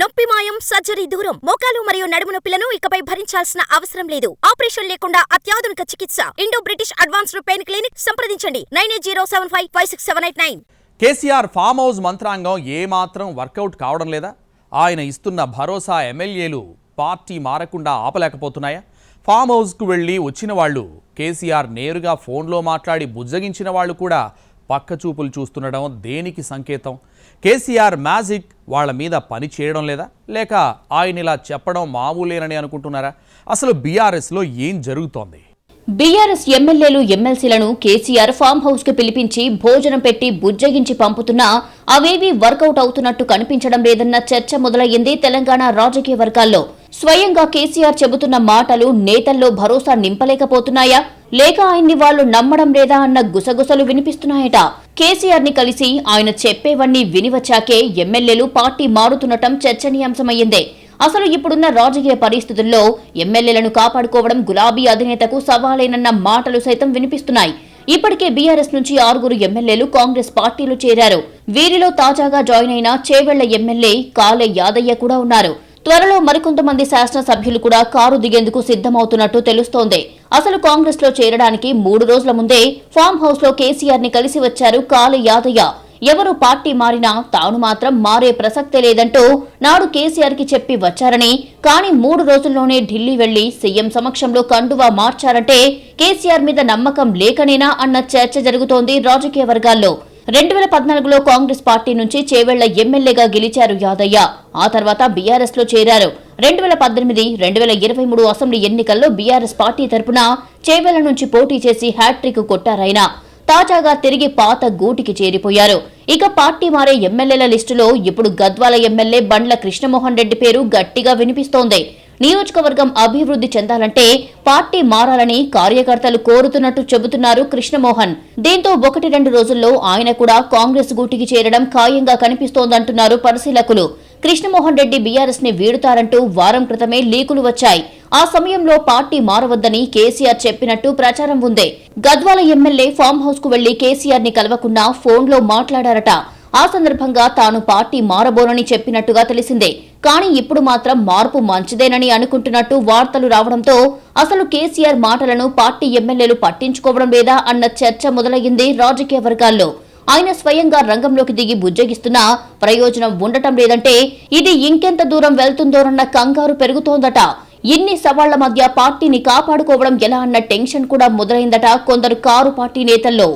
నొప్పి మాయం సర్జరీ దూరం. మోకాలు మరియు నడుము నొప్పులను ఇకపై భరించాల్సిన అవసరం లేదు. ఆపరేషన్ లేకుండా అత్యాధునిక చికిత్స. Indo British advanced pain clinic సంప్రదించండి. Nine eight zero seven five five six seven eight nine. KCR farm house మంత్రాంగం ఏమాత్రం వర్కౌట్ కావడం లేదా? ఆయన ఇస్తున్న భరోసా ఎమ్మెల్యేలు పార్టీ మారకుండా ఆపలేకపోతున్నాయా? ఫామ్ హౌస్కు వెళ్ళి వచ్చిన వాళ్ళు కేసీఆర్ నేరుగా ఫోన్లో మాట్లాడి బుజ్జగించిన వాళ్ళు కూడా పక్కచూపులు చూస్తుండడం దేనికి సంకేతం? కేసీఆర్ మ్యాజిక్ వాళ్ళ మీద పని చేయడం లేదా? లేక ఆయన ఇలా చెప్పడం మామూలేనని అనుకుంటున్నారా? అసలు బీఆర్ఎస్లో ఏం జరుగుతోంది? బీఆర్ఎస్ ఎమ్మెల్యేలు ఎమ్మెల్సీలను కేసీఆర్ ఫామ్ హౌస్కు పిలిపించి భోజనం పెట్టి బుజ్జగించి పంపుతున్నా అవేవీ వర్కౌట్ అవుతున్నట్టు కనిపించడం లేదన్న చర్చ మొదలయ్యింది తెలంగాణ రాజకీయ వర్గాల్లో. స్వయంగా కేసీఆర్ చెబుతున్న మాటలు నేతల్లో భరోసా నింపలేకపోతున్నాయా? లేక ఆయన్ని వాళ్ళు నమ్మడం లేదా అన్న గుసగుసలు వినిపిస్తున్నాయట. కేసీఆర్ని కలిసి ఆయన చెప్పేవన్నీ వినివచ్చాకే ఎమ్మెల్యేలు పార్టీ మారుతుండటం చర్చనీయాంశమయ్యిందే. అసలు ఇప్పుడున్న రాజకీయ పరిస్థితుల్లో ఎమ్మెల్యేలను కాపాడుకోవడం గులాబీ అధినేతకు సవాలేనన్న మాటలు సైతం వినిపిస్తున్నాయి. ఇప్పటికే బీఆర్ఎస్ నుంచి ఆరుగురు ఎమ్మెల్యేలు కాంగ్రెస్ పార్టీలో చేరారు. వీరిలో తాజాగా జాయిన్ అయిన చేవెళ్ళ ఎమ్మెల్యే కాలే యాదయ్య కూడా ఉన్నారు. త్వరలో మరికొంతమంది శాసనసభ్యులు కూడా కారు దిగేందుకు సిద్దమవుతున్నట్టు తెలుస్తోంది. అసలు కాంగ్రెస్లో చేరడానికి మూడు రోజుల ముందే ఫామ్ హౌస్లో కేసీఆర్ని కలిసి వచ్చారు కాలే యాదయ్య. ఎవరు పార్టీ మారినా తాను మాత్రం మారే ప్రసక్తే లేదంటూ నాడు కేసీఆర్కి చెప్పి వచ్చారని కానీ మూడు రోజుల్లోనే ఢిల్లీ వెళ్ళి సీఎం సమక్షంలో కండువా మార్చారంటే కేసీఆర్ మీద నమ్మకం లేకనేనా అన్న చర్చ జరుగుతోంది రాజకీయ వర్గాల్లో. రెండు వేల పద్నాలుగులో కాంగ్రెస్ పార్టీ నుంచి చేవెళ్ళ ఎమ్మెల్యేగా గెలిచారు యాదయ్య. ఆ తర్వాత బీఆర్ఎస్లో చేరారు. రెండు వేల పద్దెనిమిది రెండు వేల ఇరవై మూడు అసెంబ్లీ ఎన్నికల్లో బీఆర్ఎస్ పార్టీ తరపున చేవెళ్ళ నుంచి పోటీ చేసి హ్యాట్రిక్ కొట్టారాయన తాజాగా తిరిగి పాత గూటికి చేరిపోయారు. ఇక పార్టీ మారే ఎమ్మెల్యేల లిస్టులో ఇప్పుడు గద్వాల ఎమ్మెల్యే బండ్ల కృష్ణమోహన్ రెడ్డి పేరు గట్టిగా వినిపిస్తోంది. నియోజకవర్గం అభివృద్ధి చెందాలంటే పార్టీ మారాలని కార్యకర్తలు కోరుతున్నట్టు చెబుతున్నారు కృష్ణమోహన్. దీంతో ఒకటి రెండు రోజుల్లో ఆయన కూడా కాంగ్రెస్ గూటికి చేరడం ఖాయంగా కనిపిస్తోందంటున్నారు పరిశీలకులు. కృష్ణమోహన్ రెడ్డి బీఆర్ఎస్ని వీడుతారంటూ వారం క్రితమే లీకులు వచ్చాయి. ఆ సమయంలో పార్టీ మారవద్దని కేసీఆర్ చెప్పినట్టు ప్రచారం ఉందే. గద్వాల ఎమ్మెల్యే ఫామ్ హౌస్కు వెళ్ళి కేసీఆర్ని కలవకుండా ఫోన్లో మాట్లాడారట. ఆ సందర్భంగా తాను పార్టీ మారబోనని చెప్పినట్టుగా తెలిసిందే. కానీ ఇప్పుడు మాత్రం మార్పు మంచిదేనని అనుకుంటున్నట్టు వార్తలు రావడంతో అసలు కేసీఆర్ మాటలను పార్టీ ఎమ్మెల్యేలు పట్టించుకోవడం లేదా అన్న చర్చ మొదలయ్యింది రాజకీయ వర్గాల్లో. ఆయన స్వయంగా రంగంలోకి దిగి బుజ్జగిస్తున్నా ప్రయోజనం ఉండటం లేదంటే ఇది ఇంకెంత దూరం వెళ్తుందోనన్న కంగారు పెరుగుతోందట. ఇన్ని సవాళ్ళ మధ్య పార్టీని కాపాడుకోవడం ఎలా అన్న టెన్షన్ కూడా మొదలైందట కొందరు కారు పార్టీ నేతల్లో.